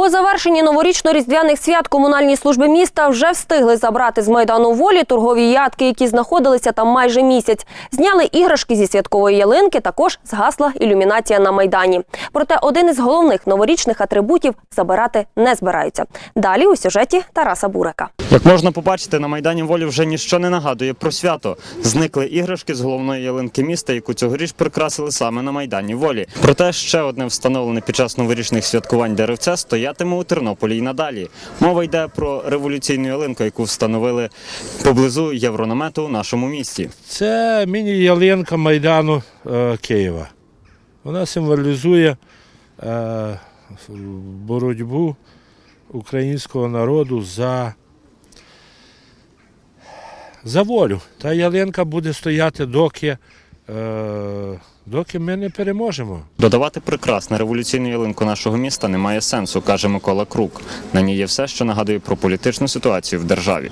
По завершенні новорічно-різдвяних свят комунальні служби міста вже встигли забрати з майдану волі торгові ядки, які знаходилися там майже місяць. Зняли іграшки зі святкової ялинки. Також згасла ілюмінація на майдані. Проте один із головних новорічних атрибутів забирати не збираються. Далі у сюжеті Тараса Бурека. Як можна побачити, на Майдані Волі вже ніщо не нагадує про свято. Зникли іграшки з головної ялинки міста, яку цьогоріч прикрасили саме на Майдані Волі. Проте ще одне встановлене під час новорічних святкувань деревце стоятиме у Тернополі і надалі. Мова йде про революційну ялинку, яку встановили поблизу єврономету у нашому місті. Це міні-ялинка Майдану е, Києва. Вона символізує е, боротьбу українського народу за, за волю. Та ялинка буде стояти, доки, доки ми не переможемо. Додавати прикрас на революційну ялинку нашого міста немає сенсу, каже Микола Крук. На ній є все, що нагадує про політичну ситуацію в державі.